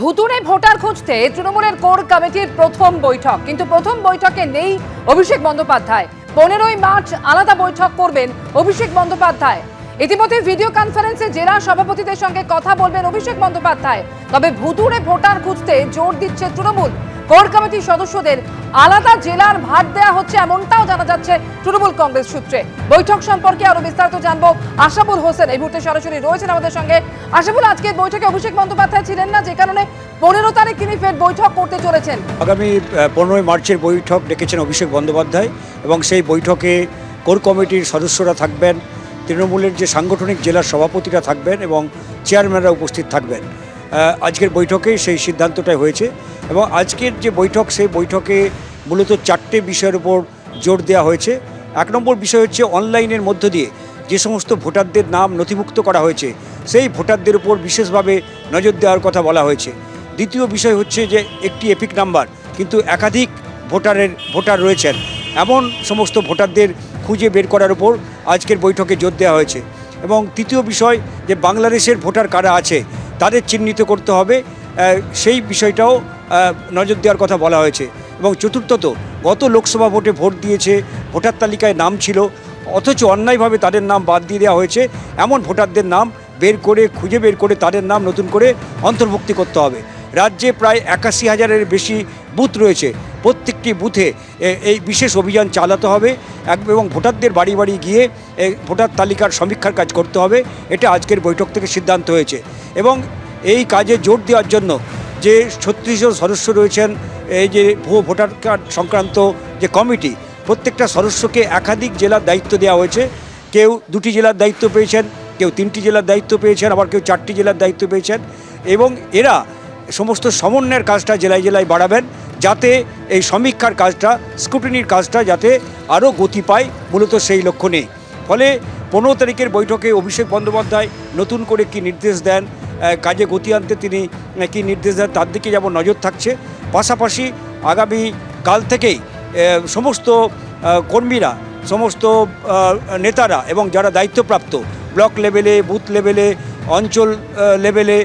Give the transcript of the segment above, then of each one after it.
ভুতুরে ভোটার খুঁজতে তৃণমূলের কোর কমিটির প্রথম বৈঠক। কিন্তু প্রথম বৈঠকে নেই অভিষেক বন্দ্যোপাধ্যায়। পনেরোই মার্চ আলাদা বৈঠক করবেন অভিষেক বন্দ্যোপাধ্যায়। ইতিমধ্যে ভিডিও কনফারেন্সে জেলা সভাপতিদের সঙ্গে কথা বলবেন অভিষেক বন্দ্যোপাধ্যায়। তবে ভুতুরে ভোটার খুঁজতে জোর দিচ্ছে তৃণমূল। কোর কমিটির সদস্যদের আলাদা জেলার ভার দেওয়া হচ্ছে, এমনটাও জানা যাচ্ছে তৃণমূল কংগ্রেস সূত্রে। বৈঠক সম্পর্কে আরও বিস্তারিত জানব আশাবুল হোসেন। এই মুহূর্তে সরাসরি রয়েছেন আমাদের সঙ্গে আশাবুল, আজকের বৈঠকে অভিষেক বন্দ্যোপাধ্যায় ছিলেন না, যে কারণে পনেরো তারিখ তিনি ফের বৈঠক করতে চলেছেন। আগামী পনেরোই মার্চের বৈঠক ডেকেছেন অভিষেক বন্দ্যোপাধ্যায় এবং সেই বৈঠকে কোর কমিটির সদস্যরা থাকবেন, তৃণমূলের যে সাংগঠনিক জেলার সভাপতিরা থাকবেন এবং চেয়ারম্যানরা উপস্থিত থাকবেন। আজকের বৈঠকে সেই সিদ্ধান্তটাই হয়েছে এবং আজকের যে বৈঠক, সেই বৈঠকে মূলত চারটে বিষয়ের উপর জোর দেওয়া হয়েছে। এক নম্বর বিষয় হচ্ছে অনলাইনের মধ্য দিয়ে যে সমস্ত ভোটারদের নাম নথিভুক্ত করা হয়েছে, সেই ভোটারদের উপর বিশেষভাবে নজর দেওয়ার কথা বলা হয়েছে। দ্বিতীয় বিষয় হচ্ছে যে একটি এপিক নাম্বার, কিন্তু একাধিক ভোটারের, ভোটার রয়েছেন। এমন সমস্ত ভোটারদের খুঁজে বের করার উপর আজকের বৈঠকে জোর দেওয়া হয়েছে। এবং তৃতীয় বিষয় যে বাংলাদেশের ভোটার কারা আছে তাদের চিহ্নিত করতে হবে সেই বিষয়টাও নজর দেওয়ার কথা বলা হয়েছে। এবং চতুর্থত, গত লোকসভা ভোটে ভোট দিয়েছে, ভোটার তালিকায় নাম ছিল, অথচ অন্যায়ভাবে তাদের নাম বাদ দিয়ে দেওয়া হয়েছে। এমন ভোটারদের নাম বের করে, খুঁজে বের করে তাদের নাম নতুন করে অন্তর্ভুক্তি করতে হবে। রাজ্যে প্রায় একাশি হাজারের বেশি বুথ রয়েছে। প্রত্যেকটি বুথে এই বিশেষ অভিযান চালাতে হবে এবং ভোটারদের বাড়ি বাড়ি গিয়ে ভোটার তালিকার সমীক্ষার কাজ করতে হবে। এটা আজকের বৈঠক থেকে সিদ্ধান্ত হয়েছে। এবং এই কাজে জোর দেওয়ার জন্য যে ছত্রিশ জন সদস্য রয়েছেন, এই যে ভুয়ো ভোটার কার্ড সংক্রান্ত যে কমিটি, প্রত্যেকটা সদস্যকে একাধিক জেলার দায়িত্ব দেওয়া হয়েছে। কেউ দুটি জেলার দায়িত্ব পেয়েছেন, কেউ তিনটি জেলার দায়িত্ব পেয়েছেন, আবার কেউ চারটি জেলার দায়িত্ব পেয়েছেন। এবং এরা সমস্ত সমন্বয়ের কাজটা জেলায় জেলায় বাড়াবেন যাতে এই সমীক্ষার কাজটা স্ক্রুটিনির কাজটা যাতে আরও গতি পায়, মূলত সেই লক্ষ্য নেই ফলে পনেরো তারিখের বৈঠকে অভিষেক বন্দ্যোপাধ্যায় নতুন করে কি নির্দেশ দেন কাজে গতি আনতে তিনি কি নির্দেশ দেন, তার দিকে যেমন নজর থাকছে, পাশাপাশি আগামী কাল থেকেই সমস্ত কর্মীরা, সমস্ত নেতারা এবং যারা দায়িত্বপ্রাপ্ত, ব্লক লেভেলে, বুথ লেভেলে, অঞ্চল লেভেলে,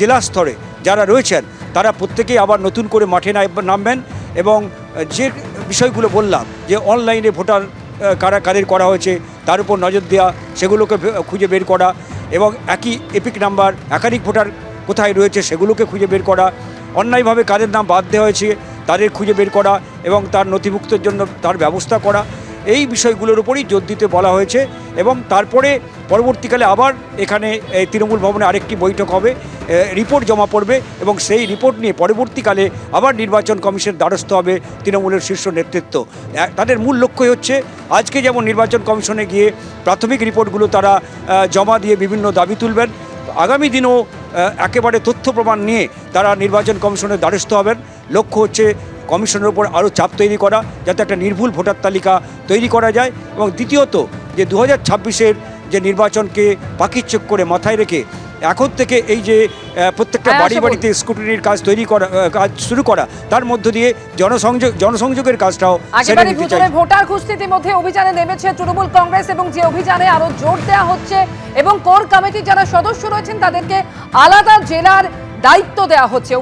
জেলা স্তরে যারা রয়েছেন, তারা প্রত্যেকেই আবার নতুন করে মাঠে নামবেন এবং যে বিষয়গুলো বললাম, যে অনলাইনে ভোটার কারা কাদের করা হয়েছে, তার উপর নজর দেওয়া, সেগুলোকে খুঁজে বের করা এবং একই এপিক নাম্বার একাধিক ভোটার কোথায় রয়েছে সেগুলোকে খুঁজে বের করা, অন্যায়ভাবে কাদের নাম বাদ দেওয়া হয়েছে তাদের খুঁজে বের করা এবং তার নথিভুক্তের জন্য তার ব্যবস্থা করা এই বিষয়গুলোর উপরই জোর দিতে বলা হয়েছে এবং তারপরে পরবর্তীকালে আবার এখানে এই তৃণমূল ভবনে আরেকটি বৈঠক হবে রিপোর্ট জমা পড়বে এবং সেই রিপোর্ট নিয়ে পরবর্তীকালে আবার নির্বাচন কমিশনের দ্বারস্থ হবে তৃণমূলের শীর্ষ নেতৃত্ব। তাদের মূল লক্ষ্যই হচ্ছে আজকে যেমন নির্বাচন কমিশনে গিয়ে প্রাথমিক রিপোর্টগুলো তারা জমা দিয়ে বিভিন্ন দাবি তুলবেন, আগামী দিনও একেবারে তথ্য প্রমাণ নিয়ে তারা নির্বাচন কমিশনের দ্বারস্থ হবেন। লক্ষ্য হচ্ছে কমিশনের উপর আরও চাপ তৈরি করা যাতে একটা নির্ভুল ভোটার তালিকা তৈরি করা যায়। এবং দ্বিতীয়ত যে দু হাজার ছাব্বিশের যে নির্বাচনকে পাকিচ্চক করে মাথায় রেখে এখন থেকে এই যে প্রত্যেকটা হ্যাঁ, বাড়ি বাড়িতে স্কুটিনির কাজ তৈরি করা কাজ শুরু করা তার মধ্য দিয়ে জনসংযোগ জনসংযোগের কাজটাও ভোটার খুঁজতে মধ্যে অভিযানে নেমেছে তৃণমূল কংগ্রেস এবং যে অভিযানে আরও জোর দেওয়া হচ্ছে এবং কোর কমিটির যারা সদস্য রয়েছেন তাদেরকে আলাদা জেলার দায়িত্ব দেওয়া হচ্ছে।